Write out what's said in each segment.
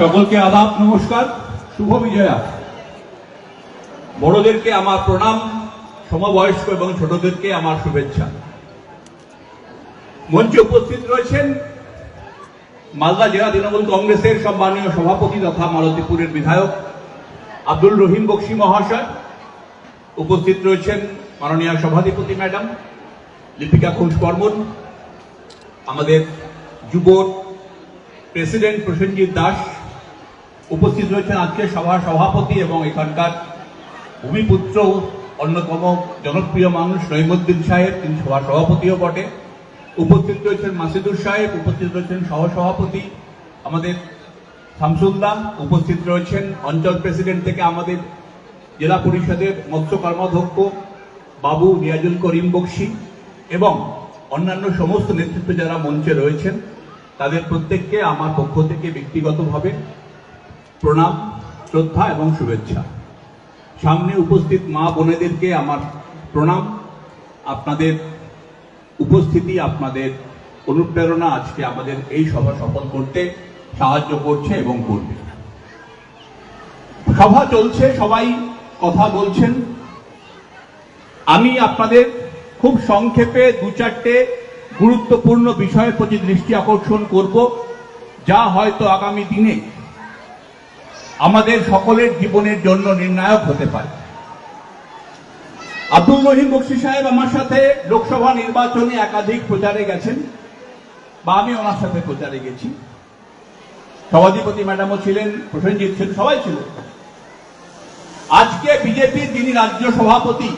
সকলকে আদাব, নমস্কার, শুভ বিজয়া। বড়দেরকে আমার প্রণাম, সমবয়স্ক এবং ছোটদেরকে আমার শুভেচ্ছা। মঞ্চে উপস্থিত রয়েছেন মালদা জেলা তৃণমূল কংগ্রেসের সম্মানীয় সভাপতি তথা মালতীপুরের বিধায়ক আব্দুল রহিম বক্সি মহাশয়। উপস্থিত রয়েছেন মাননীয় সভাধিপতি ম্যাডাম লিপিকা ঘোষ বর্মন, আমাদের যুব প্রেসিডেন্ট প্রসেনজিৎ দাস উপস্থিত রয়েছেন আজকে সভার সভাপতি এবং এখানকার ভূমিপুত্র, অন্যতম জনপ্রিয় মানুষ নইমুদ্দিন সাহেব, তিনি সভার সভাপতিও বটে। উপস্থিত রয়েছেন মাসিদুর সাহেব, উপস্থিত রয়েছেন সহসভাপতি আমাদের শামসুল্লাহ, উপস্থিত রয়েছেন অঞ্চল প্রেসিডেন্ট থেকে আমাদের জেলা পরিষদের মৎস্য কর্মাধ্যক্ষ বাবু রিয়াজুল করিম বক্সি এবং অন্যান্য সমস্ত নেতৃত্ব যারা মঞ্চে রয়েছেন, তাদের প্রত্যেককে আমার পক্ষ থেকে ব্যক্তিগতভাবে প্রণাম, শ্রদ্ধা এবং শুভেচ্ছা। সামনে উপস্থিত মা বোনেদেরকে আমার প্রণাম। আপনাদের উপস্থিতি, আপনাদের অনুপ্রেরণা আজকে আমাদের এই সভা সফল করতে সাহায্য করছে এবং করবে। সভা চলছে, সবাই কথা বলছেন। আমি আপনাদের খুব সংক্ষেপে দু চারটে গুরুত্বপূর্ণ বিষয়ের প্রতি দৃষ্টি আকর্ষণ করব। যা হয়তো আগামী দিনে আমাদের সকলের জীবনের জন্য নির্ণায়ক হতে পারে। আব্দুল রহিম বক্সি সাহেব আমার সাথে লোকসভা নির্বাচনে একাধিক প্রচারে গেছেন, বা আমি ওনার সাথে প্রচারে গেছি। সভাধিপতি ম্যাডামও ছিলেন, প্রসেনজিৎ ছিলেন সবাই ছিলেন। আজকে বিজেপির যিনি রাজ্য সভাপতি,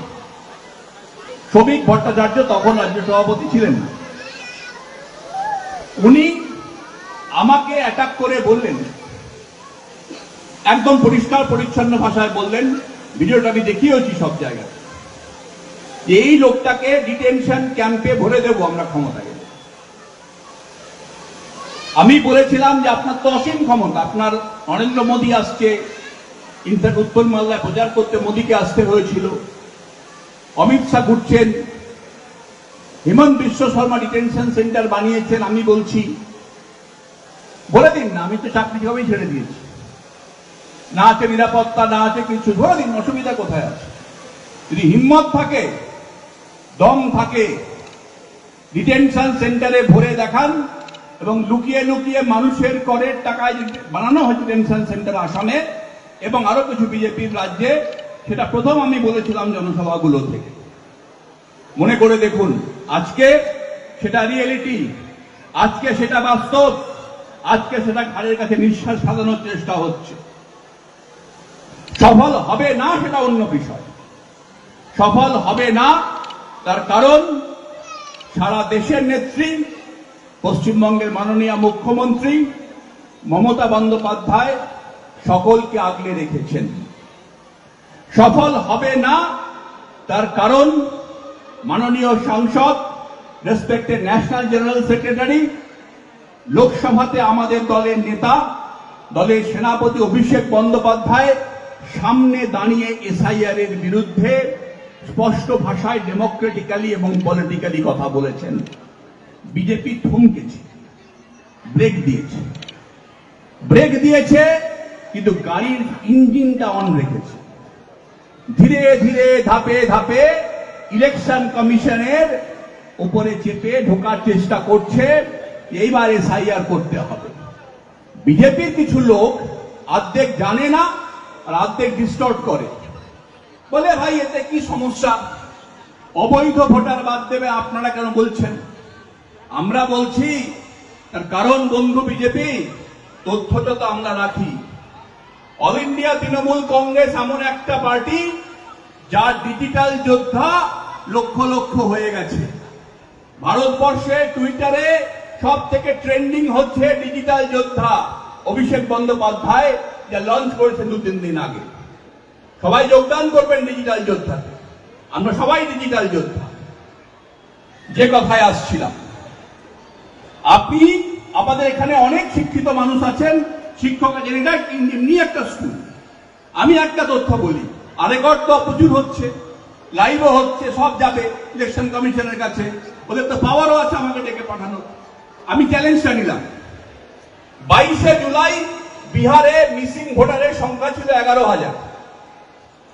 শ্রমিক ভট্টাচার্য তখন রাজ্য সভাপতি ছিলেন। উনি আমাকে অ্যাটাক করে বললেন একদম পরিষ্কার, পরিচ্ছন্ন ভাষায় বললেন, ভিডিওটা আমি দেখিয়েছি সব জায়গায়। এই লোকটাকে ডিটেনশন ক্যাম্পে ভরে দেব আমরা ক্ষমতায় গেলে। আমি বলেছিলাম যে আপনার তো অসীম ক্ষমতা, আপনার নরেন্দ্র মোদী আসছে ইনফ্যাক্ট উত্তর মালদায় প্রচার করতে মোদীকে আসতে হয়েছিল। অমিত শাহ ঘুরছেন, হিমন্ত বিশ্ব শর্মা ডিটেনশন সেন্টার বানিয়েছেন, আমি বলছি, বলে দিন না, আমি তো চাকরি সবাই ছেড়ে দিয়েছি। না আছে নিরাপত্তা, না আছে কিছু। ধরে দিন অসুবিধা কোথায় আছে? যদি হিম্মত থাকে, দম থাকে ডিটেনশন সেন্টারে ভরে দেখান এবং লুকিয়ে লুকিয়ে মানুষের করের টাকায় বানানো হয়েছে ডিটেনশন সেন্টার আসামে এবং আরও কিছু বিজেপির রাজ্যে, সেটা প্রথম আমি বলেছিলাম জনসভাগুলো থেকে। মনে করে দেখুন, আজকে সেটা রিয়েলিটি আজকে সেটা বাস্তব, আজকে সেটা ঘাড়ের কাছে নিঃশ্বাস সাজানোর চেষ্টা হচ্ছে। সফল হবে না সেটা অন্য বিষয়। সফল হবে না তার কারণ সারা দেশের নেত্রী, পশ্চিমবঙ্গের মাননীয় মুখ্যমন্ত্রী মমতা বন্দ্যোপাধ্যায় সকলকে আগলে রেখেছেন। সফল হবে না তার কারণ মাননীয় সাংসদ রেসপেক্টেড ন্যাশনাল জেনারেল সেক্রেটারি লোকসভাতে আমাদের দলের নেতা, দলের সেনাপতি অভিষেক বন্দ্যোপাধ্যায় সামনে দাঁড়িয়ে এসআইআর এর বিরুদ্ধে স্পষ্ট ভাষায় ডেমোক্রেটিক্যালি এবং পলিটিক্যালি কথা বলেছেন। বিজেপি থমকেছে। ব্রেক দিয়েছে। ব্রেক দিয়েছে, কিন্তু গাড়ির ইঞ্জিনটা অন রেখেছে। ধীরে ধীরে, ধাপে ধাপে ইলেকশন কমিশনের উপরে চেপে ঢোকার চেষ্টা করছে। এইবার এসআইআর করতে হবে। বিজেপির কিছু লোক অর্ধেক জানে না আর অর্ধেক ডিস্টর্ট করে। বলে, ভাই, এতে কি সমস্যা? অবৈধ ভোটার বাদ দেবে, আপনারা কেন বলছেন? আমরা বলছি, তার কারণ বন্ধু বিজেপি তথ্যটা তো আমরা রাখি। অল ইন্ডিয়া তৃণমূল কংগ্রেস এমন একটা পার্টি, যার ডিজিটাল যোদ্ধা লক্ষ লক্ষ হয়ে গেছে। ভারতবর্ষে টুইটারে সব থেকে ট্রেন্ডিং হচ্ছে ডিজিটাল যোদ্ধা অভিষেক বন্দ্যোপাধ্যায়। যা লঞ্চ করেছে দু তিন দিন আগে। সবাই যোগদান করবেন ডিজিটাল যোদ্ধাতে আমরা সবাই ডিজিটাল যোদ্ধা। যে কথায় আসছিলাম। আপনি, আমাদের এখানে অনেক শিক্ষিত মানুষ আছেন, শিক্ষক আছেন এটা এমনি একটা স্কুল আমি একটা তথ্য বলি আরেকর তো প্রচুর হচ্ছে লাইভও হচ্ছে, সব যাবে ইলেকশন কমিশনের কাছে। ওদের তো পাওয়ারও আছে আমাকে ডেকে পাঠানো আমি চ্যালেঞ্জটা নিলাম। বাইশে জুলাই বিহারে মিসিং ভোটারের সংখ্যা ছিল এগারো হাজার।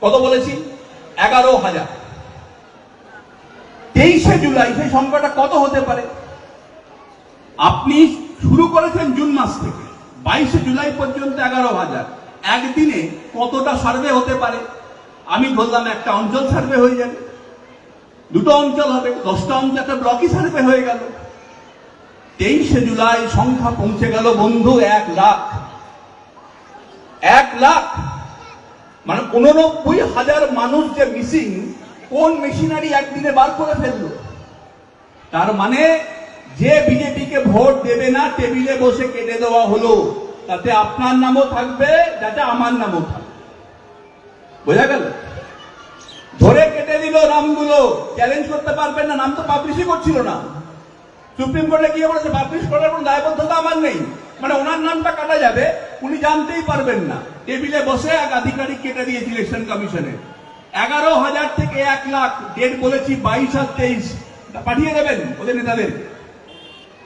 কত বলেছি? এগারো হাজার। তেইশে জুলাই সেই সংখ্যাটা কত হতে পারে? আপনি শুরু করেছেন জুন মাস থেকে। বাইশে জুলাই পর্যন্ত এগারো হাজার। একদিনে কতটা সার্ভে হতে পারে? আমি বললাম, একটা অঞ্চল সার্ভে হয়ে যাবে। দুটো অঞ্চল হবে। দশটা অঞ্চল, একটা ব্লকই সার্ভে হয়ে গেল। তেইশে জুলাই সংখ্যা পৌঁছে গেল বন্ধু এক লাখ। এক লাখ মানে উননব্বই হাজার মানুষ যে মিসিং কোন মেশিনারি একদিনে বার করে ফেলল? তার মানে যে বিজেপিকে ভোট দেবে না, টেবিলে বসে কেটে দেওয়া হলো। তাতে আপনার নামও থাকবে, যাতে আমার নামও থাকবে। বোঝা গেল? ধরে কেটে দিল নামগুলো। চ্যালেঞ্জ করতে পারবেন না, নাম তো পাবলিশই করছিল না। সুপ্রিম কোর্টে গিয়ে বলেছে পাবলিশ করার কোনো দায়বদ্ধতা আমার নেই। মানে ওনার নামটা কাটা যাবে। উনি জানতেই পারবেন না। টেবিলে বসে এক আধিকারিক কেটে দিয়েছে ইলেকশন কমিশনে। এগারো হাজার থেকে এক লাখ, ডেট বলেছি বাইশ আর তেইশ। পাঠিয়ে দেবেন ওদের নেতাদের?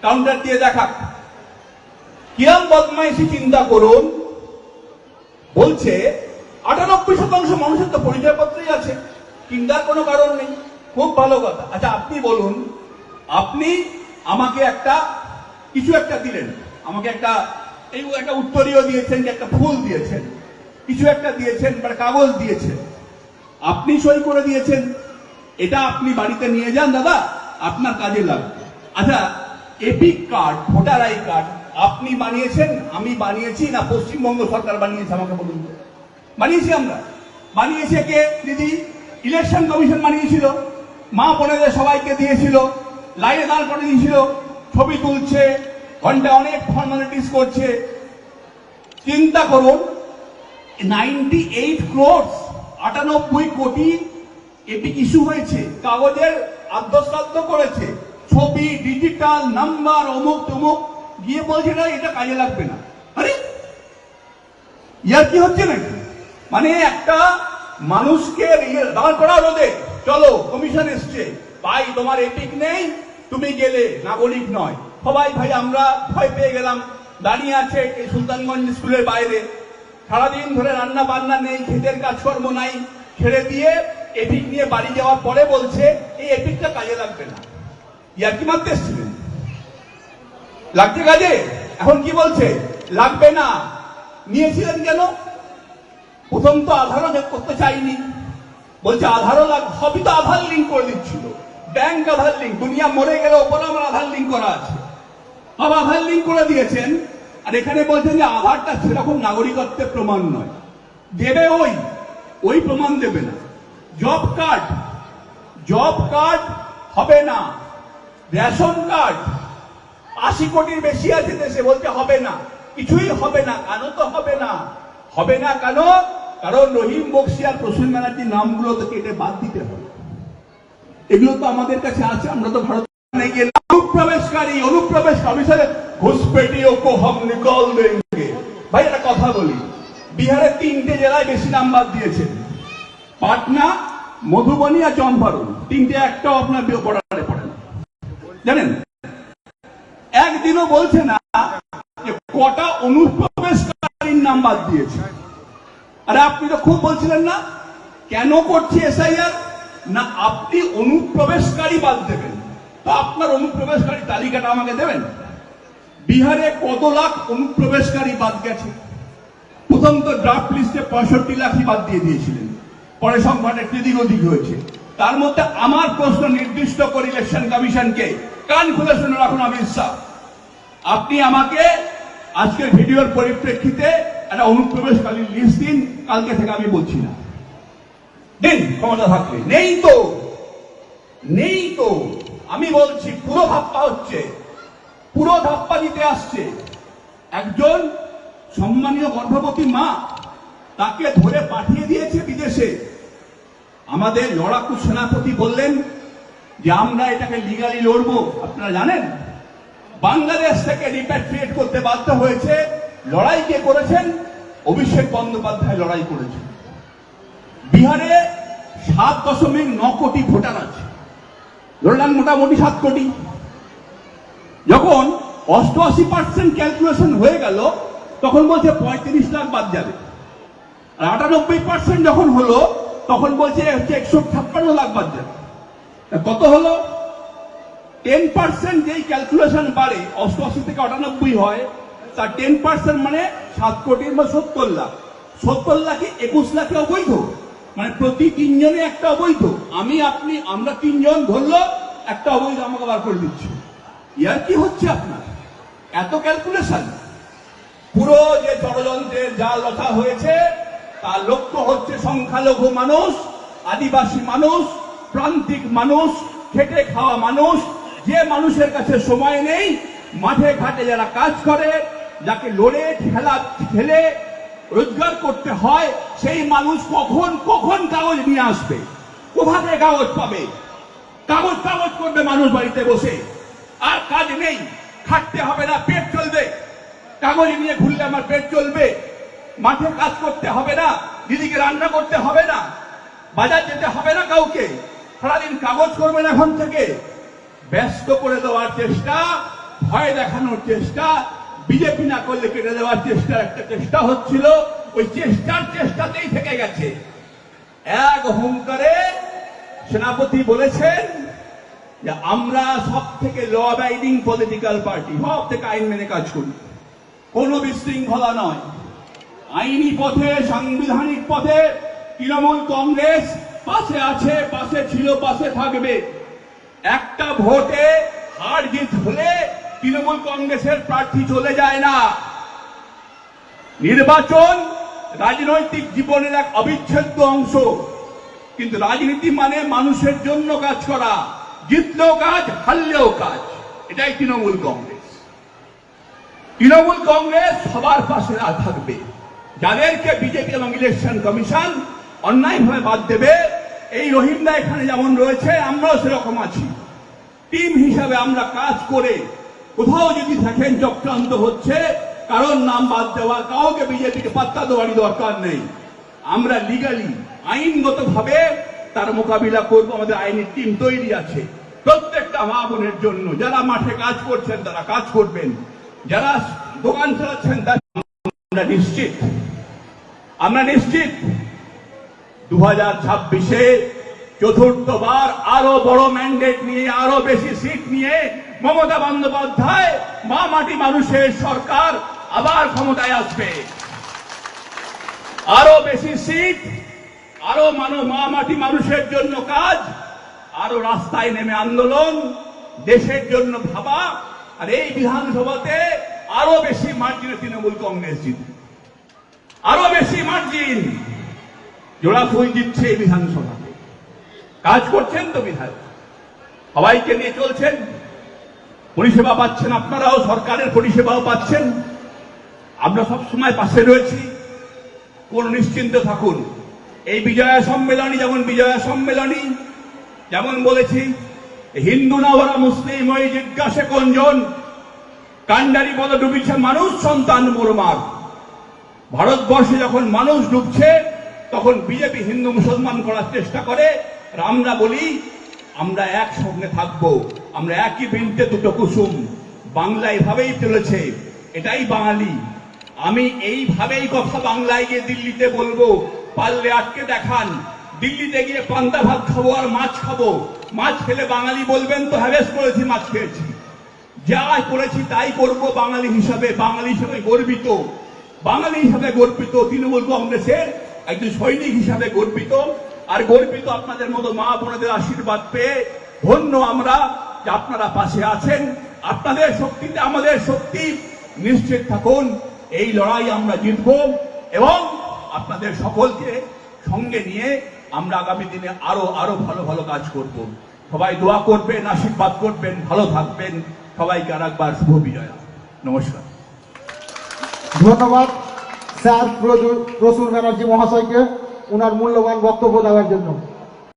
কাউন্টার দিয়ে দেখাক। কিরম বদমাইশি চিন্তা করুন। বলছে, আটানব্বই শতাংশ মানুষের তো পরিচয়পত্রই আছে। চিন্তার কোনো কারণ নেই। খুব ভালো কথা। আচ্ছা আপনি বলুন, আপনি আমাকে একটা, কিছু একটা দিলেন। আমাকে একটা এই একটা উত্তরীয় দিয়েছেন যে একটা ফুল দিয়েছেন। কিছু একটা দিয়েছেন বা কাগজ দিয়েছেন। আপনি সই করে দিয়েছেন। এটা আপনি বাড়িতে নিয়ে যান, দাদা। আপনার কাজে লাগবে। আচ্ছা EPIC card voter I card আপনি বানিয়েছেন, আমি বানিয়েছি না পশ্চিমবঙ্গ সরকার বানিয়েছে, আমাকে বলুন বানিয়েছি আমরা। বানিয়েছে কে? দিদি ইলেকশন কমিশন বানিয়েছিল। মা বোনেদের সবাইকে দিয়েছিল। লাইনে দাঁড় করে দিয়েছিল ছবি তুলছে ঘণ্টা অনেক ফর্মালিটিস করছে। চিন্তা করুন নাইনটি এইট ক্রোর্স আটানব্বই কোটি এটি ইস্যু হয়েছে। কাগজের আদ্যশ্রাদ্ধ করেছে। ছবি ডিজিটাল নাম্বার অমুক তমুক। গিয়ে বলছে না, এটা কাজে লাগবে না। আরে, ইয়ার কি হচ্ছে নাকি? মানে একটা মানুষকে ইয়ে দাঁড় করা রোদে চলো কমিশন এসছে। ভাই, তোমার এপিক নেই, তুমি গেলে। নাগরিক নয়। সবাই ভাই, আমরা ভয় পেয়ে গেলাম। দাঁড়িয়ে আছে এই সুলতানগঞ্জ স্কুলের বাইরে। সারাদিন ধরে রান্না বান্না নেই ক্ষেতের কাজকর্ম নাই। ছেড়ে দিয়ে এপিক নিয়ে বাড়ি যাওয়ার পরে বলছে, এই এপিকটা কাজে লাগবে না। ইয়ার কি মারতে এসছিলেন? লাগছে কাজে? এখন কি বলছে? লাগবে না। নিয়েছিলেন কেন? প্রথম তো আধারও করতে চাইনি। বলছে, আধারও লাগ সবই তো আধার লিঙ্ক করে দিচ্ছিল। ব্যাংক আধার লিঙ্ক দুনিয়া মরে গেলে ওপরে আমার আধার লিঙ্ক করা আছে। সব আধার লিঙ্ক করে দিয়েছেন। আর এখানে বলছেন যে আধারটা সেরকম নাগরিকত্বের প্রমাণ নয়। দেবে ওই ওই প্রমাণ দেবে না। জব কার্ড জব কার্ড হবে না। রেশন কার্ড আশি কোটির বেশি আছে দেশে বলতে হবে না। কিছুই হবে না, কেন তো হবে না? হবে না কেন? কারণ রহিম বক্সি আর প্রসূন ব্যানার্জির নামগুলো তো কেটে বাদ দিতে হবে। এগুলো তো আমাদের কাছে আছে, আমরা তো ভারত গিয়ে অনুপ্রবেশকারী, অনুপ্রবেশ কমিশনে ঘুষপেটিও কো হাম নিকল দেঙ্গে ভাই, একটা কথা বলি। বিহারের তিনটে জেলায় বেশি নাম্বার দিয়েছেন পাটনা, মধুবনী আর চম্পারণ। তিনটে একটাও আপনার বর্ডারে পড়ে জানেন? একদিনও বলছে না যে কটা অনুপ্রবেশকারীর নাম বাদ দিয়েছে। আরে, আপনি তো খুব বলছিলেন না? কেন করছে এসআইআর? না, আপনি অনুপ্রবেশকারী বাদ দেবেন। আপনার অনুপ্রবেশকারী তালিকাটা আমাকে দেবেন? বিহারে কত লাখ অনুপ্রবেশকারী বাদ গেছে? প্রথম তো ড্রাফট লিস্টে পঁয়ষট্টি লাখই বাদ দিয়ে দিয়েছিলেন। পরে সংখ্যাটা একটু অধিক হয়েছে। তার মধ্যে আমার প্রশ্ন নির্দিষ্ট করে ইলেকশন কমিশনকে কান খুলে শুনে রাখুন অমিত শাহ আপনি আমাকে আজকের ভিডিওর পরিপ্রেক্ষিতে একটা অনুপ্রবেশকারী লিস্ট দিন, কালকে থেকে আমি বলছি না। দিন, ক্ষমতা থাকলে। নেই তো। নেই তো। আমি বলছি, পুরো ধাপ্পা হচ্ছে। পুরো ধাপ্পা দিতে আসছে। একজন সম্মানীয় গর্ভবতী মা তাকে ধরে পাঠিয়ে দিয়েছে বিদেশে। আমাদের লড়াকু সেনাপতি বললেন যে, আমরা এটাকে লিগালি লড়বো। আপনারা জানেন? বাংলাদেশ থেকে রিপ্যাট্রিয়েট করতে বাধ্য হয়েছে, লড়াই কে করেছেন? অভিষেক বন্দ্যোপাধ্যায় লড়াই করেছেন। বিহারে সাত দশমিক ন কোটি ভোটার আছে। ধরলাম মোটামুটি সাত কোটি। যখন অষ্টআশি পার্সেন্ট ক্যালকুলেশন হয়ে গেল, তখন বলছে পঁয়ত্রিশ লাখ বাদ যাবে। আর আটানব্বই পার্সেন্ট যখন হলো, তখন বলছে হচ্ছে একশো ছাপ্পান্ন লাখ বাদ যাবে। তা কত হলো? টেন পার্সেন্ট যেই ক্যালকুলেশন বাড়ে, অষ্টআশি থেকে আটানব্বই হয় তার টেন পার্সেন্ট মানে সাত কোটির বা সত্তর লাখ। সত্তর লাখে একুশ লাখে অবৈধ মানে প্রতি তিনজনে একটা অবৈধ। আমি, আপনি, আমরা তিনজন ধরলো, একটা অবৈধ আমাকে বার করে দিচ্ছি। ইয়ার কি হচ্ছে আপনার? এত ক্যালকুলেশন পুরো যে ষড়যন্ত্রের যা রচা হয়েছে, তার লক্ষ্য হচ্ছে সংখ্যালঘু মানুষ, আদিবাসী মানুষ, প্রান্তিক মানুষ, খেটে খাওয়া মানুষ, যে মানুষের কাছে সময় নেই, মাঠে ঘাটে যারা কাজ করে, যাকে লড়ে ঠেলা ঠেলে রোজগার করতে হয়, সেই মানুষ কখন কখন কাগজ নিয়ে আসবে? কোথা থেকে কাগজ পাবে? কাগজ কাগজ করবে মানুষ বাড়িতে বসে। আর কাজ নেই, খাটতে হবে না, পেট চলবে। কাগজ নিয়ে ঘুরলে আমার পেট চলবে। মাঠে কাজ করতে হবে না, দিদিকে রান্না করতে হবে না, বাজার যেতে হবে না কাউকে। সারাদিন কাগজ করবেন এখন থেকে। ব্যস্ত করে দেওয়ার চেষ্টা, ভয় দেখানোর চেষ্টা বিজেপি না করলে কেটে দেওয়ার চেষ্টার একটা চেষ্টা হচ্ছিল, ওই চেষ্টার চেষ্টাতেই থেকে গেছে। এক হুঙ্কারে সেনাপতি বলেছেন যে, আমরা সব থেকে ল অ্যাবাইডিং পলিটিক্যাল পার্টি সব থেকে আইন মেনে কাজ করি। কোনো বিশৃঙ্খলা নয়। আইনি পথে, সাংবিধানিক পথে তৃণমূল কংগ্রেস পাশে আছে, পাশে ছিল, পাশে থাকবে। একটা ভোটে হার জিত হলে তৃণমূল কংগ্রেসের প্রার্থী চলে যায় না। নির্বাচন রাজনৈতিক জীবনের এক অবিচ্ছেদ্য অংশ। কিন্তু রাজনীতি মানে মানুষের জন্য কাজ করা। জিতলেও কাজ, হারলেও কাজ। এটাই তৃণমূল কংগ্রেস। তৃণমূল কংগ্রেস সবার পাশে থাকবে। যাদেরকে বিজেপি এবং ইলেকশন কমিশন অন্যায়ভাবে বাদ দেবে, এই রহিমদা এখানে যেমন রয়েছে, আমরাও সেরকম আছি। টিম হিসাবে আমরা কাজ করে কোথাও যদি দেখেন চক্রান্ত হচ্ছে, কারণ নাম বাদ দেওয়া কাউকে বিজেপিকে পাত্তা দেওয়ারই দরকার নেই। আমরা লিগালি আইনগত ভাবে তার মোকাবিলা করব, আমাদের আইনি টিম তৈরি আছে। প্রত্যেকটা মা বোনের জন্য, যারা মাঠে কাজ করছেন, তারা কাজ করবেন। যারা দোকান চালাচ্ছেন, তারা আমরা নিশ্চিত। আমরা নিশ্চিত। দু হাজার ছাব্বিশে চতুর্থবার আরও বড় ম্যান্ডেট নিয়ে, আরও বেশি সিট নিয়ে মমতা বন্দ্যোপাধ্যায়, মা মাটি মানুষের সরকার, আবার ক্ষমতায় আসবে। আরও বেশি সিট, আরও মানব মা মাটি মানুষের জন্য কাজ, আরও রাস্তায় নেমে আন্দোলন, দেশের জন্য ভাবা, আর এই বিধানসভাতে আরও বেশি মার্জিনে তৃণমূল কংগ্রেস জিতবে। আরও বেশি মার্জিন জোড়া ফুল দিচ্ছে এই বিধানসভাতে। কাজ করছেন তো বিধায়ক। সবাইকে নিয়ে চলছেন। পরিষেবা পাচ্ছেন আপনারাও, সরকারের পরিষেবাও পাচ্ছেন। আমরা সব সময় পাশে রয়েছি। কোন নিশ্চিন্ত থাকুন। এই বিজয়া সম্মেলনী যেমন বিজয়া সম্মেলনী, যেমন বলেছি, হিন্দু না ওরা মুসলিম, ওই জিজ্ঞাসে কোনজন কান্ডারি পদ ডুবিছে মানুষ, সন্তান মোরমার। ভারতবর্ষে যখন মানুষ ডুবছে, তখন বিজেপি হিন্দু মুসলমান করার চেষ্টা করে। আমরা বলি, আমরা একসঙ্গে থাকব। আমরা একই বৃন্তে দুটো কুসুম। বাংলা এভাবেই চলেছে, এটাই বাঙালি। আমি এইভাবেই কথা বাংলায় গিয়ে দিল্লিতে বলব, পারলে আটকে দেখান, দিল্লিতে গিয়ে পান্তা ভাত খাব আর মাছ খাব। মাছ খেলে বাঙালি বলবেন তো হ্যাভেস করেছি, মাছ খেয়েছি। যা করেছি, তাই করব বাঙালি হিসাবে বাঙালি হিসাবে গর্বিত। বাঙালি হিসাবে গর্বিত, তৃণমূল কংগ্রেসের একজন সৈনিক হিসাবে গর্বিত। আর গর্বিত আপনাদের মতো মা বোনদের আশীর্বাদ পেয়ে ধন্য আমরা। যে আপনারা পাশে আছেন, আপনাদের শক্তিতে, আমাদের শক্তি, নিশ্চিত থাকুন, এই লড়াই আমরা জিতব এবং আপনাদের সকলকে সঙ্গে নিয়ে আমরা আগামী দিনে আরও আরও ভালো ভালো কাজ করব। সবাই দোয়া করবেন, আশীর্বাদ করবেন, ভালো থাকবেন। সবাইকে আর একবার শুভ বিজয়া নমস্কার। ধন্যবাদ, স্যার প্রচুর ব্যানার্জি মহাশয়কে ওনার মূল্যবান বক্তব্য দেওয়ার জন্য।